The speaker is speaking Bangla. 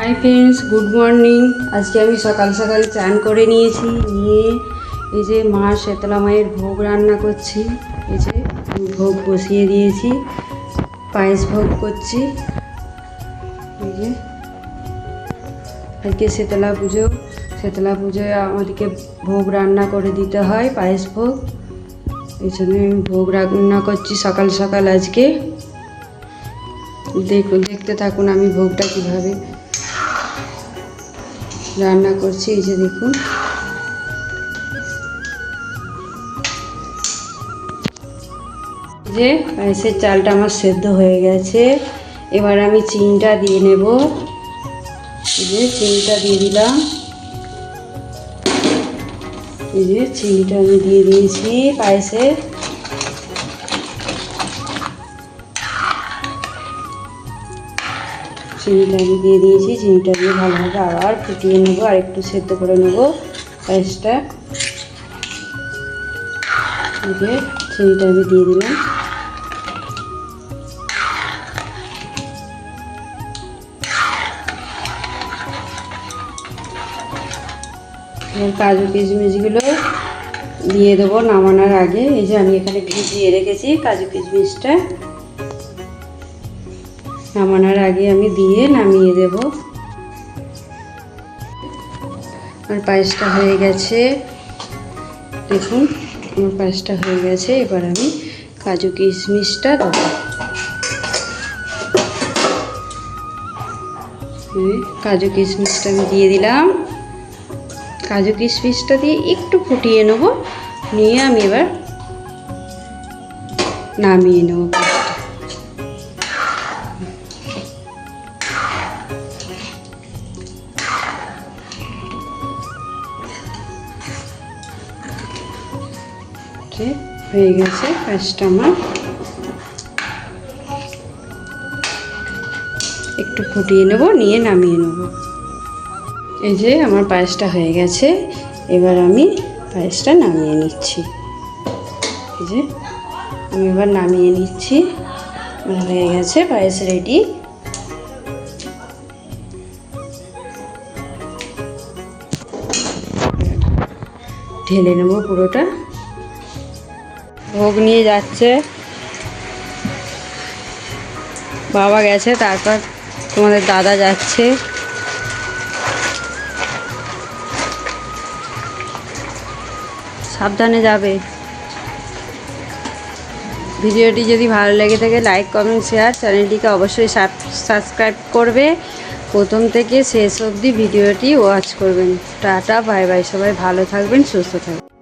হাই ফ্রেন্ডস গুড মর্নিং আজকে আমি সকাল সকাল চান করে নিয়েছি, নিয়ে এই যে মা শেতলা মায়ের ভোগ রান্না করছি। এই যে ভোগ বসিয়ে দিয়েছি, পায়েস ভোগ করছি। এই যে আজকে শীতলা পুজো শীতলা পুজোয় আমাদেরকে ভোগ রান্না করে দিতে হয়, পায়েস ভোগ। এই জন্য আমি ভোগ রান্না করছি সকাল সকাল আজকে। দেখুন, দেখতে থাকুন আমি ভোগটা কীভাবে রান্না করছি, এই যে দেখুন। যে পায়েসের চালটা আমার সেদ্ধ হয়ে গেছে। এবার আমি চিনিটা দিয়ে নেব। যে চিনিটা দিয়ে দিলাম। এই যে চিনিটা আমি দিয়ে দিয়েছি পায়েসে চিনিটা আমি দিয়ে দিয়েছি, চিনিটা দিয়ে ভালোভাবে আবার ফুটিয়ে নেব আর একটু সেদ্ধ করে নেব পায়েসটা চিনিটা আমি দিয়ে দিলাম। কাজু কিশমিশগুলো দিয়ে দেবো নামানোর আগে। এই যে আমি এখানে ভিজিয়ে রেখেছি কাজু কিশমিশটা। নামানোর আগে আমি দিয়ে নামিয়ে দেব। আমার পায়েসটা হয়ে গেছে। দেখুন, আমার পায়েসটা হয়ে গেছে। এবার আমি কাজু কিশমিশটা দেবো। কাজু কিশমিশটা আমি দিয়ে দিলাম। কাজু কিশমিশটা দিয়ে একটু ফুটিয়ে নেব। নিয়ে আমি এবার নামিয়ে নেব। যে হয়ে গেছে পায়েসটা আমার। একটু ফুটিয়ে নেব, নিয়ে নামিয়ে নেব। এই যে আমার পায়েসটা হয়ে গেছে, এবার আমি পায়েসটা নামিয়ে নিচ্ছি। এই যে, আমি এবার নামিয়ে নিচ্ছি। হয়ে গেছে, পায়েস রেডি। ঢেলে নেব পুরোটা। ভোগ নিয়ে যাচ্ছে। বাবা গেছে, তারপর তোমাদের দাদা যাচ্ছে। সাবধানে যাবে। ভিডিওটি যদি ভালো লেগে থাকে, লাইক, কমেন্ট, শেয়ার, চ্যানেলটিকে অবশ্যই সাবস্ক্রাইব করবে। প্রথম থেকে শেষ অবধি ভিডিওটি ওয়াচ করবেন। টাটা, বাই বাই, সবাই ভালো থাকবেন, সুস্থ থাকবেন।